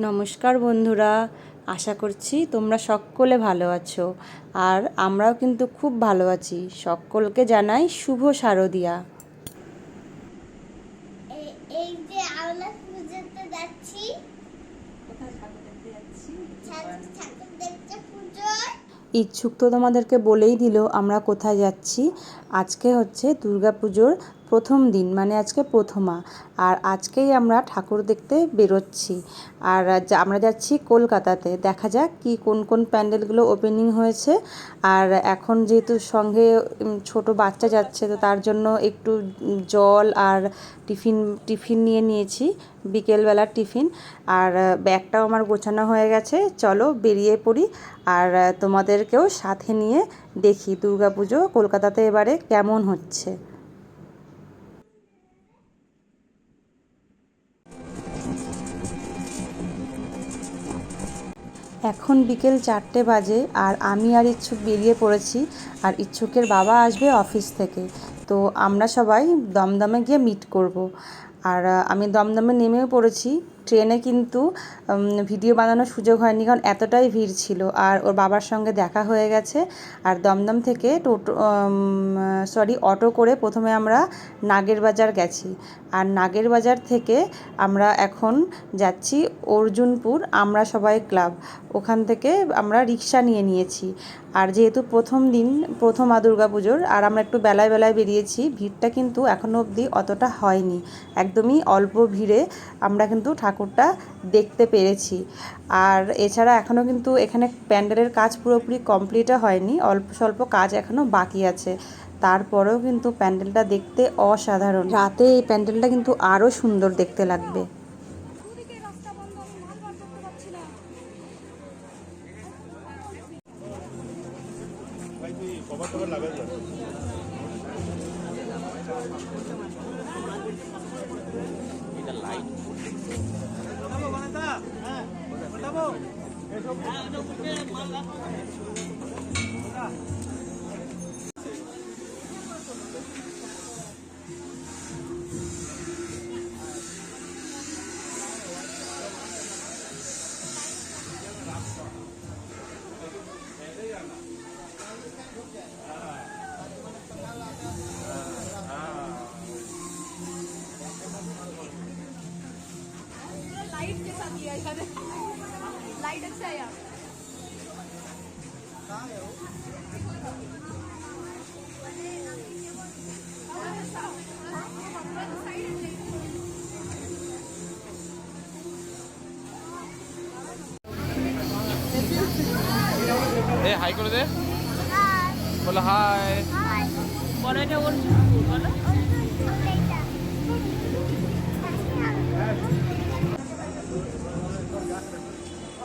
নমস্কার বন্ধুরা আশা করছি তোমরা সকলে ভালো আছো। আর আমরাও কিন্তু খুব ভালো আছি। সকলকে জানাই শুভ শারদিয়া। এই- যে পুজোতে যাচ্ছি। ইচ্ছুক তো তোমাদেরকে বলেই দিল আমরা কোথায় যাচ্ছি। আজকে হচ্ছে দুর্গাপুজোর প্রথম দিন মানে আজকে প্রথমা। আর আজকেই আমরা ঠাকুর দেখতে বেরোচ্ছি। আর আমরা যাচ্ছি কলকাতাতে। দেখা যাক কি, কোন কোন প্যান্ডেলগুলো ওপেনিং হয়েছে। আর এখন যেহেতু সঙ্গে ছোট বাচ্চা যাচ্ছে, তো তার জন্য একটু জল আর টিফিন টিফিন নিয়ে নিয়েছি। বিকেলবেলার টিফিন। আর ব্যাগটাও আমার গোছানো হয়ে গেছে। চলো বেরিয়ে পড়ি। আর তোমাদেরকেও সাথে নিয়ে দেখি দুর্গাপুজো কলকাতাতে এবারে কেমন হচ্ছে। এখন বিকেল চারটে বাজে আর আমি আর ইচ্ছুক বেরিয়ে পড়েছি আর ইচ্ছুকের বাবা আসবে অফিস থেকে। তো আমরা সবাই দমদমে গিয়ে মিট করব। আর আমি দমদমে নেমেও পড়েছি। ট্রেনে কিন্তু ভিডিও বানানোর সুযোগ হয়নি কারণ এতটাই ভিড় ছিল। আর ওর বাবার সঙ্গে দেখা হয়ে গেছে। আর দমদম থেকে টোটো সরি অটো করে প্রথমে আমরা নাগের বাজার গেছি। আর নাগের বাজার থেকে আমরা এখন যাচ্ছি অর্জুনপুর আমরা সবাই ক্লাব। ওখান থেকে আমরা রিক্সা নিয়ে নিয়েছি। আর যেহেতু প্রথম দিন, প্রথম দুর্গা পুজোর, আর আমরা একটু বেলায় বেলায় বেরিয়েছি, ভিড়টা কিন্তু এখনও অবধি অতটা হয়নি। একদমই অল্প ভিড়ে আমরা কিন্তু ঠাকুরটা দেখতে পেরেছি। আর এছাড়া এখনও কিন্তু এখানে প্যান্ডেলের কাজ পুরোপুরি কমপ্লিটও হয়নি, অল্প স্বল্প কাজ এখনও বাকি আছে। তারপরেও কিন্তু প্যান্ডেলটা দেখতে অসাধারণ। রাতে এই প্যান্ডেলটা কিন্তু আরও সুন্দর দেখতে লাগবে। একটা লাইন হ্যাঁ लाइट अच्छा है यार এ হাই করে দে বলো হাই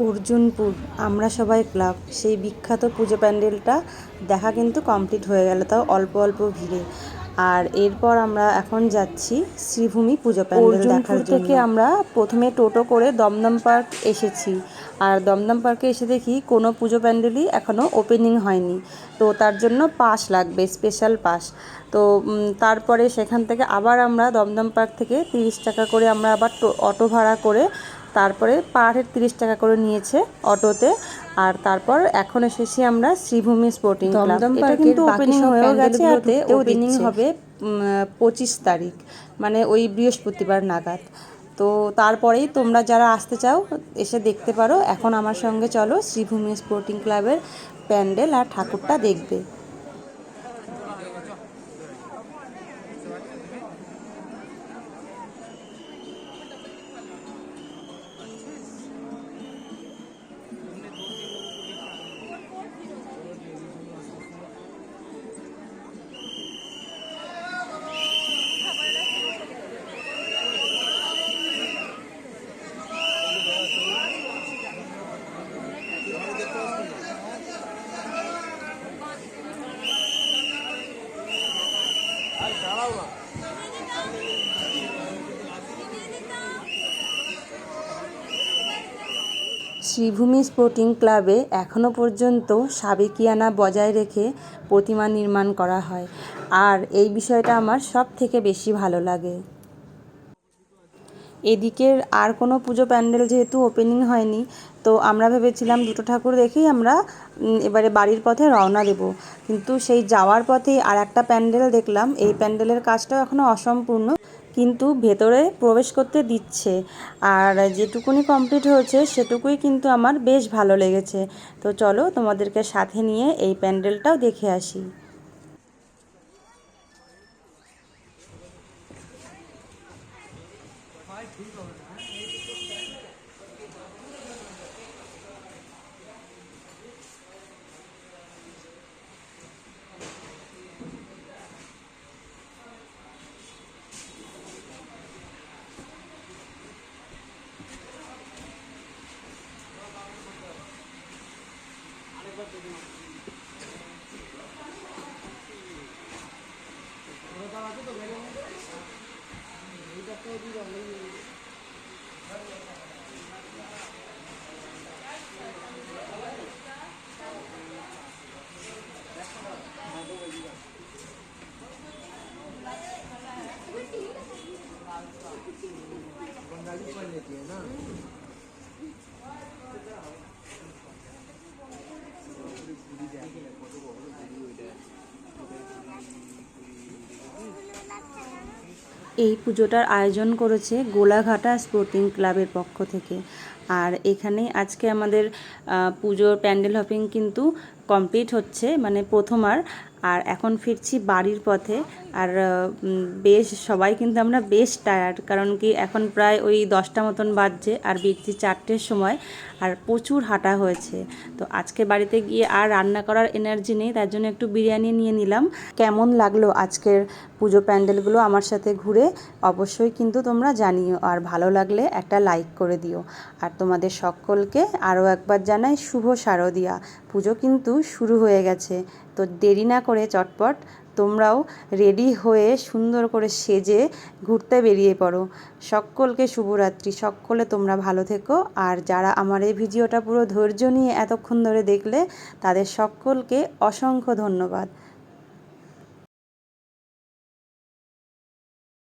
অর্জুনপুর আমরা সবাই ক্লাব। সেই বিখ্যাত পুজো প্যান্ডেলটা দেখা কিন্তু কমপ্লিট হয়ে গেল তাও অল্প অল্প ভিড়ে। আর এরপর আমরা এখন যাচ্ছি শ্রীভূমি পুজো প্যান্ডেল দেখার থেকে আমরা প্রথমে টোটো করে দমদম পার্ক এসেছি। আর দমদম পার্কে এসে দেখি কোনো পুজো প্যান্ডেলই এখনও ওপেনিং হয়নি। তো তার জন্য পাস লাগবে স্পেশাল পাস। তো তারপরে সেখান থেকে আবার আমরা দমদম পার্ক থেকে তিরিশ টাকা করে আমরা আবার টো- অটো ভাড়া করে তারপরে পার হেড তিরিশ টাকা করে নিয়েছে অটোতে। আর তারপর এখন এসেছি আমরা শ্রীভূমি স্পোর্টিং ক্লাব এটা কিন্তু ওপেনিং হয়ে গেছে আর ওপেনিং হবে পঁচিশ তারিখ মানে ওই বৃহস্পতিবার নাগাদ। তো তারপরেই তোমরা যারা আসতে চাও এসে দেখতে পারো। এখন আমার সঙ্গে চলো শ্রীভূমি স্পোর্টিং ক্লাবের প্যান্ডেল আর ঠাকুরটা দেখবে। শ্রীভূমি স্পোর্টিং ক্লাবে এখনও পর্যন্ত সাবেকিয়ানা বজায় রেখে প্রতিমা নির্মাণ করা হয়। আর এই বিষয়টা আমার সব থেকে বেশি ভালো লাগে। এদিকের আর কোনো পুজো প্যান্ডেল যেহেতু ওপেনিং হয়নি, তো আমরা ভেবেছিলাম দুটো ঠাকুর দেখেই আমরা এবারে বাড়ির পথে রওনা দেব। কিন্তু সেই যাওয়ার পথেই আর একটা প্যান্ডেল দেখলাম, এই প্যান্ডেলের কাজটাও এখনও অসম্পূর্ণ, কিন্তু ভেতরে প্রবেশ করতে দিচ্ছে। আর যেটুকুনি কমপ্লিট হয়েছে, সেটুকুই কিন্তু আমার বেশ ভালো লেগেছে। তো চলো তোমাদেরকে সাথে নিয়ে এই প্যান্ডেলটাও দেখে আসি। 这地方没有 এই পুজোটার আয়োজন করেছে গোলাঘাটা স্পোর্টিং ক্লাবের পক্ষ থেকে। আর এখানে আজকে আমাদের পুজোর প্যান্ডেল হপিং কিন্তু কমপ্লিট হচ্ছে মানে প্রথম আর। আর এখন ফিরছি বাড়ির পথে। আর বেশ, সবাই কিন্তু আমরা বেশ টায়ার্ড কারণ কি এখন প্রায় ওই দশটা মতন বাজছে আর বিকছি চারটের সময় আর প্রচুর হাঁটা হয়েছে। তো আজকে বাড়িতে গিয়ে আর রান্না করার এনার্জি নেই, তার জন্য একটু বিরিয়ানি নিয়ে নিলাম। কেমন লাগল আজকের পুজো প্যান্ডেলগুলো আমার সাথে ঘুরে? অবশ্যই কিন্তু তোমরা জানিও, আর ভালো লাগলে একটা লাইক করে দিও। আর তোমাদের সকলকে আরও একবার জানাই শুভ শারদিয়া। পুজো কিন্তু শুরু হয়ে গেছে, তো দেরি না করে চটপট তোমরাও রেডি হয়ে সুন্দর করে সেজে ঘুরতে বেরিয়ে পড়ো। সকলকে শুভরাত্রি। সকলে তোমরা ভালো থেকো। আর যারা আমার এই ভিডিওটা পুরো ধৈর্য নিয়ে এতক্ষণ ধরে দেখলে, তাদের সকলকে অসংখ্য ধন্যবাদ।